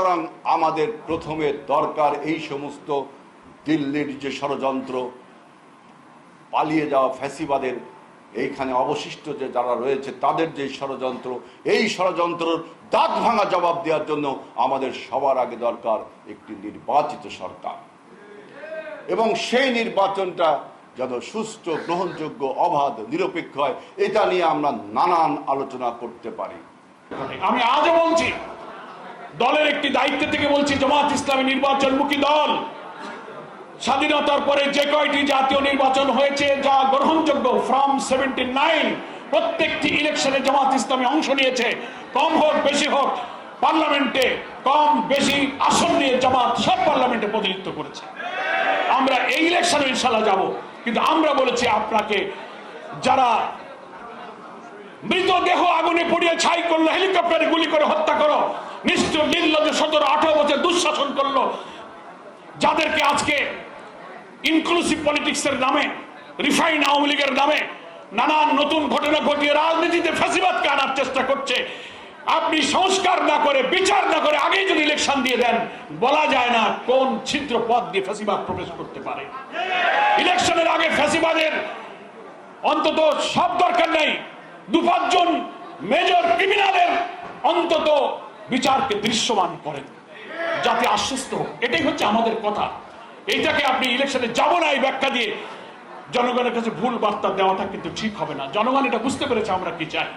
সুতরাং আমাদের প্রথমে দরকার এই সমস্ত দিল্লির যে ষড়যন্ত্র, পালিয়ে যাওয়া ফ্যাসিবাদের এইখানে অবশিষ্ট যে যারা রয়েছে, তাদের যে ষড়যন্ত্র, এই ষড়যন্ত্রর দাঁত ভাঙা জবাব দেওয়ার জন্য আমাদের সবার আগে দরকার একটি নির্বাচিত সরকার। এবং সেই নির্বাচনটা যেন সুষ্ঠু, গ্রহণযোগ্য, অবাধ, নিরপেক্ষ হয়, এটা নিয়ে আমরা নানান আলোচনা করতে পারি। আমি আজও বলছি দলের একটি দায়িত্ব থেকে বলছি, জামাত ইসলামী নির্বাচনমুখী দল। স্বাধীনতার পরে যে কয়টি জাতীয় নির্বাচন হয়েছে, যা গ্রহণযোগ্য ফ্রম সেভেন্টি নাইন প্রত্যেকটি ইলেকশনে জামাত ইসলামী অংশ নিয়েছে। কম হোক, বেশি হোক, পার্লামেন্টে কম, বেশি আসন নিয়ে জামাত সব পার্লামেন্টে প্রতিনিধিত্ব করেছে। আমরা এই ইলেকশনে ইনশাল্লাহ যাব। কিন্তু আমরা বলেছি আপনাকে, যারা মৃতদেহ আগুনে পড়িয়ে ছাই করল হেলিকপ্টারে গুলি করে হত্যা করো নিশ্চয় নির্লজ্জ সতেরো, আঠারো বছর দুঃশাসন করল। যাদেরকে আজকে ইনক্লুসিভ পলিটিক্সের নামে রিফাইন আওয়ামী লীগের নামে নানান নতুন ঘটনা ঘটিয়ে রাজনীতিতে ফ্যাসিবাদকে আনার চেষ্টা করছে। আপনি সংস্কার না করে, বিচার না করে আগেই যদি ইলেকশন দিয়ে দেন, বলা যায় না কোন ছিদ্র পথ দিয়ে ফ্যাসিবাদ প্রবেশ করতে পারে। ইলেকশনের আগে ফ্যাসিবাদের অন্তত সব দরকার নেই। দু পাঁচজন মেজর ক্রিমিনালের অন্তত বিচারকে দৃশ্যমান করেন, যাতে আশ্বস্ত এটাই হচ্ছে আমাদের কথা। এইটাকে আপনি ইলেকশনে যাব না এই ব্যাখ্যা দিয়ে জনগণের কাছে ভুল বার্তা দেওয়াটা কিন্তু ঠিক হবে না। জনগণ এটা বুঝতে পেরেছে, আমরা কি চাই।